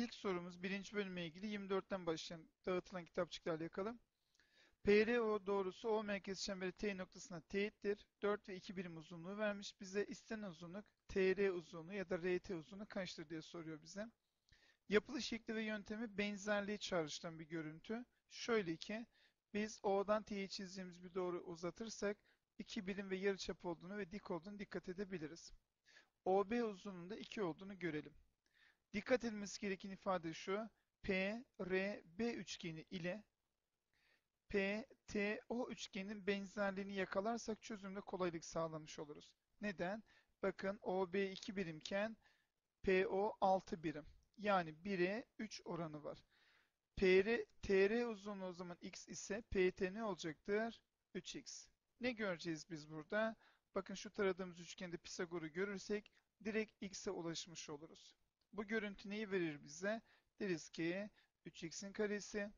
ilk sorumuz birinci bölüme ilgili 24'ten başlayan dağıtılan kitapçıklarla yakalım. PRO doğrusu O merkez çemberi T noktasına teğettir. 4 ve 2 birim uzunluğu vermiş bize. İstenen uzunluk TR uzunluğu ya da RT uzunluğu kaçtır diye soruyor bize. Yapılış şekli ve yöntemi benzerliği çağrıştıran bir görüntü. Şöyle ki biz O'dan T'ye çizdiğimiz bir doğru uzatırsak 2 birim ve yarıçap olduğunu ve dik olduğunu dikkat edebiliriz. OB uzunluğunda 2 olduğunu görelim. Dikkat edilmesi gereken ifade şu. P, R, B üçgeni ile P, T, O üçgenin benzerliğini yakalarsak çözümde kolaylık sağlamış oluruz. Neden? Bakın OB 2 birimken PO 6 birim. Yani 1'e 3 oranı var. PR, TR uzunluğu o zaman x ise PT ne olacaktır? 3x. Ne göreceğiz biz burada? Bakın şu taradığımız üçgende Pisagor'u görürsek direkt x'e ulaşmış oluruz. Bu görüntü neyi verir bize? Deriz ki 3x'in karesi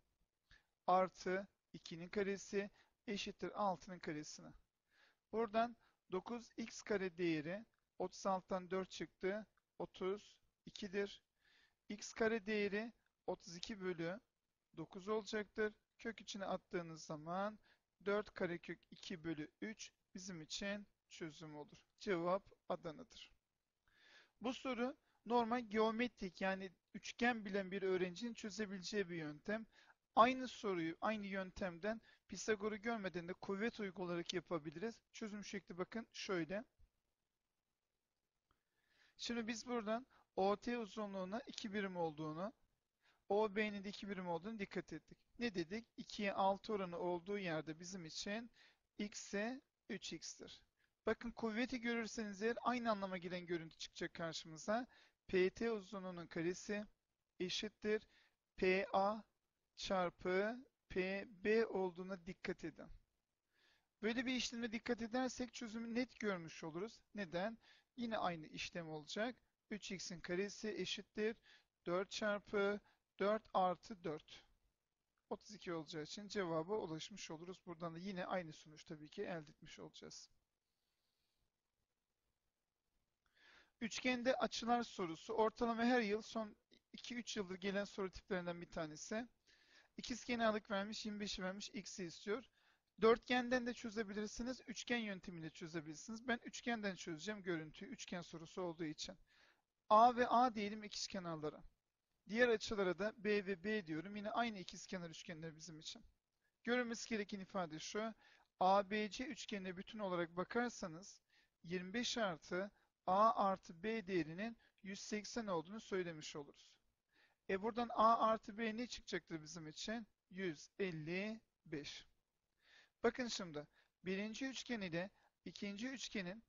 artı 2'nin karesi eşittir 6'nın karesine. Buradan 9x kare değeri 36'dan 4 çıktı. 32'dir. x kare değeri 32 bölü 9 olacaktır. Kök içine attığınız zaman 4 karekök 2 bölü 3 bizim için çözüm olur. Cevap Adana'dır. Bu soru normal geometrik yani üçgen bilen bir öğrencinin çözebileceği bir yöntem. Aynı soruyu aynı yöntemden Pisagor'u görmeden de kuvvet uygulayarak yapabiliriz. Çözüm şekli bakın şöyle. Şimdi biz buradan OT uzunluğuna 2 birim olduğunu, OB'nin de 2 birim olduğunu dikkat ettik. Ne dedik? 2'ye 6 oranı olduğu yerde bizim için x'e 3x'tir. Bakın kuvveti görürseniz eğer aynı anlama gelen görüntü çıkacak karşımıza. PT uzunluğunun karesi eşittir. PA çarpı PB olduğuna dikkat edin. Böyle bir işleme dikkat edersek çözümü net görmüş oluruz. Neden? Yine aynı işlem olacak. 3x'in karesi eşittir. 4 çarpı 4 artı 4. 32 olacağı için cevaba ulaşmış oluruz. Buradan da yine aynı sonuç tabii ki elde etmiş olacağız. Üçgende açılar sorusu ortalama her yıl son 2-3 yıldır gelen soru tiplerinden bir tanesi. İkizkenarlık vermiş, 25'i vermiş, x'i istiyor. Dörtgenden de çözebilirsiniz, üçgen yöntemiyle çözebilirsiniz. Ben üçgenden çözeceğim görüntüyü, üçgen sorusu olduğu için. A ve A diyelim ikizkenarlara. Diğer açılara da B ve B diyorum. Yine aynı ikizkenar üçgenler bizim için. Görülmesi gereken ifade şu. ABC üçgenine bütün olarak bakarsanız 25 artı A artı B değerinin 180 olduğunu söylemiş oluruz. E buradan A artı B ne çıkacaktır bizim için? 155. Bakın şimdi birinci üçgen ile ikinci üçgenin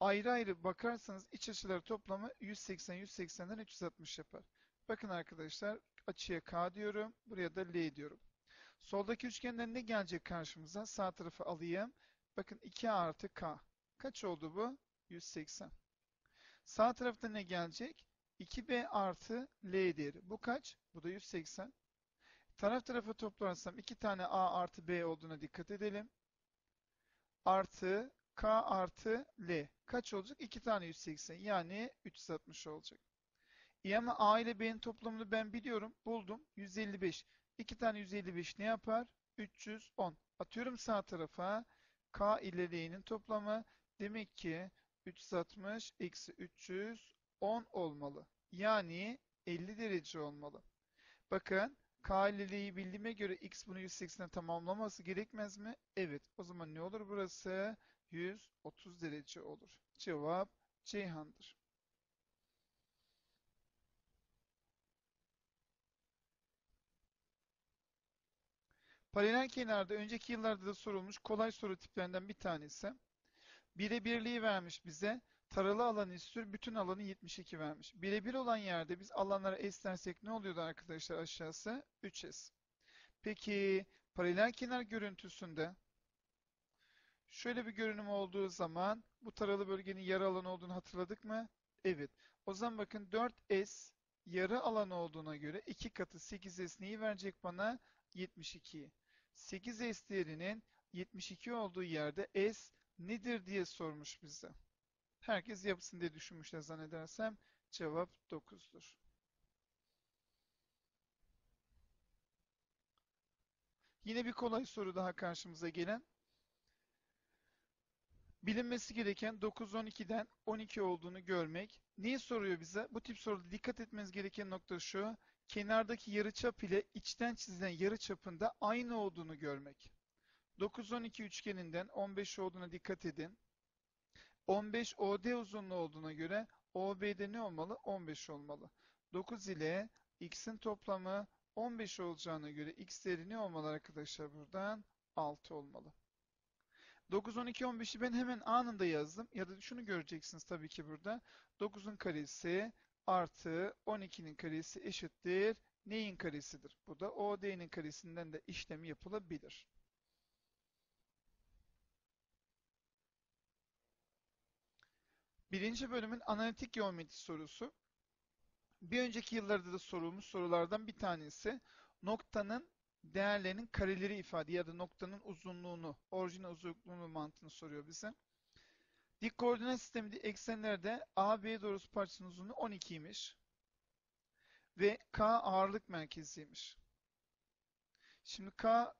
ayrı ayrı bakarsanız iç açıları toplamı 180, 180'den 360 yapar. Bakın arkadaşlar açıya K diyorum. Buraya da L diyorum. Soldaki üçgenden ne gelecek karşımıza? Sağ tarafı alayım. Bakın 2 artı K. Kaç oldu bu? 180. Sağ tarafta ne gelecek? 2B artı L değeri. Bu kaç? Bu da 180. Taraf tarafa toplarsam 2 tane A artı B olduğuna dikkat edelim. Artı K artı L. Kaç olacak? 2 tane 180. Yani 360 olacak. İyi ama A ile B'nin toplamını ben biliyorum. Buldum. 155. 2 tane 155 ne yapar? 310. Atıyorum sağ tarafa. K ile L'nin toplamı. Demek ki 360 eksi 310 olmalı. Yani 50 derece olmalı. Bakın K ile bildiğime göre X bunu 180'e tamamlaması gerekmez mi? Evet. O zaman ne olur burası? 130 derece olur. Cevap Ceyhan'dır. Paralel kenarda önceki yıllarda da sorulmuş kolay soru tiplerinden bir tanesi. Birebirliği vermiş bize. Taralı alanı istiyor. Bütün alanı 72 vermiş. Birebir olan yerde biz alanlara esnersek ne oluyordu arkadaşlar aşağısı? 3S. Peki paralel kenar görüntüsünde şöyle bir görünüm olduğu zaman bu taralı bölgenin yarı alanı olduğunu hatırladık mı? Evet. O zaman bakın 4S yarı alan olduğuna göre 2 katı 8S neyi verecek bana? 72'yi. 8S değerinin 72 olduğu yerde S nedir diye sormuş bize. Herkes yapsın diye düşünmüşler zannedersem. Cevap 9'dur. Yine bir kolay soru daha karşımıza gelen. Bilinmesi gereken 9-12'den 12 olduğunu görmek. Neyi soruyor bize? Bu tip soruda dikkat etmeniz gereken nokta şu. Kenardaki yarıçap ile içten çizilen yarıçapın da aynı olduğunu görmek. 9 12 üçgeninden 15 olduğuna dikkat edin. 15 OD uzunluğu olduğuna göre OB'de ne olmalı? 15 olmalı. 9 ile x'in toplamı 15 olacağına göre x değeri ne olmalı arkadaşlar buradan? 6 olmalı. 9, 12, 15'i ben hemen anında yazdım. Ya da şunu göreceksiniz tabii ki burada. 9'un karesi artı 12'nin karesi eşittir. Neyin karesidir? Bu da OD'nin karesinden de işlemi yapılabilir. Birinci bölümün analitik geometri sorusu. Bir önceki yıllarda da sorulmuş sorulardan bir tanesi. Noktanın değerlerinin kareleri ifade ya da noktanın uzunluğunu, orijinal uzunluğunu mantığını soruyor bize. Dik koordinat sistemi eksenlerde AB doğrusu parçasının uzunluğu 12'ymiş. Ve K ağırlık merkeziymiş. Şimdi K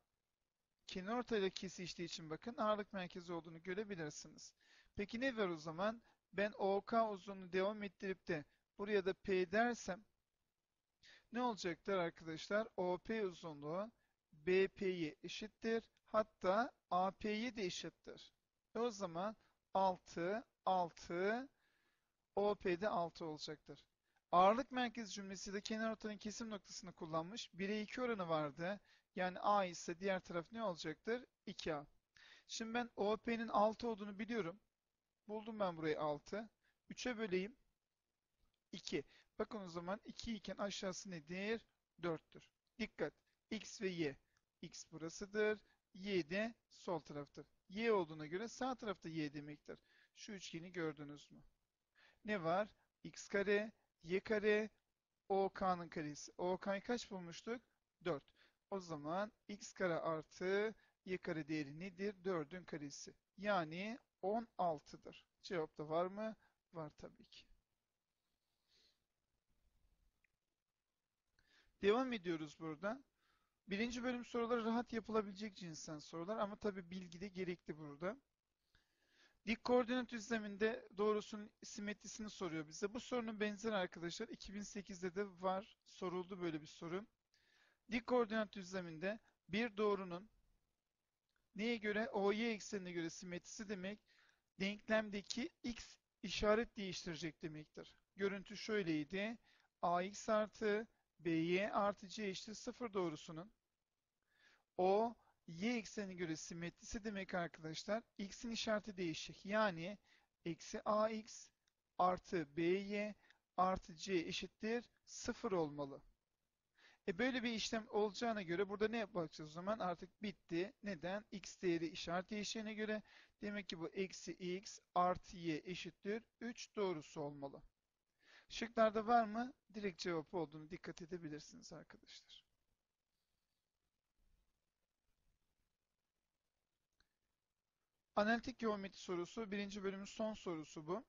kenarortayla kesiştiği için bakın ağırlık merkezi olduğunu görebilirsiniz. Peki ne var o zaman? Ben OK uzunluğunu devam ettirip de buraya da P dersem ne olacaktır arkadaşlar? OP uzunluğu BP'ye eşittir. Hatta AP'ye de eşittir. E o zaman 6, 6, OP'de 6 olacaktır. Ağırlık merkezi cümlesi de kenar ortanın kesim noktasını kullanmış. 1'e 2 oranı vardı. Yani A ise diğer taraf ne olacaktır? 2A. Şimdi ben OP'nin 6 olduğunu biliyorum. Buldum ben burayı 6. 3'e böleyim. 2. Bakın o zaman 2 iken aşağısı nedir? 4'tür. Dikkat. X ve Y. X burasıdır. Y de sol taraftır. Y olduğuna göre sağ tarafta Y demektir. Şu üçgeni gördünüz mü? Ne var? X kare, Y kare, OK'nın karesi. OK'yı kaç bulmuştuk? 4. O zaman X kare artı Y kare değeri nedir? 4'ün karesi. Yani 16'dır. Cevapta var mı? Var tabii ki. Devam ediyoruz burada. Birinci bölüm soruları rahat yapılabilecek cinsten sorular ama tabi bilgi de gerekli burada. Dik koordinat düzleminde doğrusunun simetrisini soruyor bize. Bu sorunun benzeri arkadaşlar 2008'de de var. Soruldu böyle bir soru. Dik koordinat düzleminde bir doğrunun neye göre? OY eksenine göre simetrisi demek denklemdeki x işaret değiştirecek demektir. Görüntü şöyleydi. AX artı BY artı C eşittir 0 doğrusunun o y eksenine göre simetrisi demek arkadaşlar. X'in işareti değişecek. Yani eksi ax artı by artı c eşittir 0 olmalı. E böyle bir işlem olacağına göre burada ne yapacağız o zaman? Artık bitti. Neden? X değeri işaret değişeceğine göre demek ki bu eksi x artı y eşittir 3 doğrusu olmalı. Şıklarda var mı? Direkt cevap olduğunu dikkat edebilirsiniz arkadaşlar. Analitik geometri sorusu. Birinci bölümün son sorusu bu.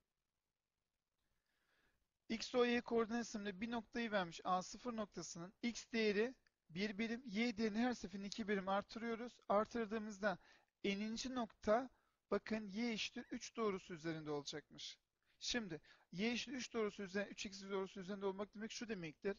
X, O, Y koordinat sisteminde bir noktayı vermiş A0 noktasının X değeri 1 birim, Y değerini her seferinde 2 birim artırıyoruz. Artırdığımızda n'inci nokta bakın Y eşittir 3 doğrusu üzerinde olacakmış. Şimdi Y eşittir 3 doğrusu üzerinde 3 x doğrusu üzerinde olmak demek şu demektir.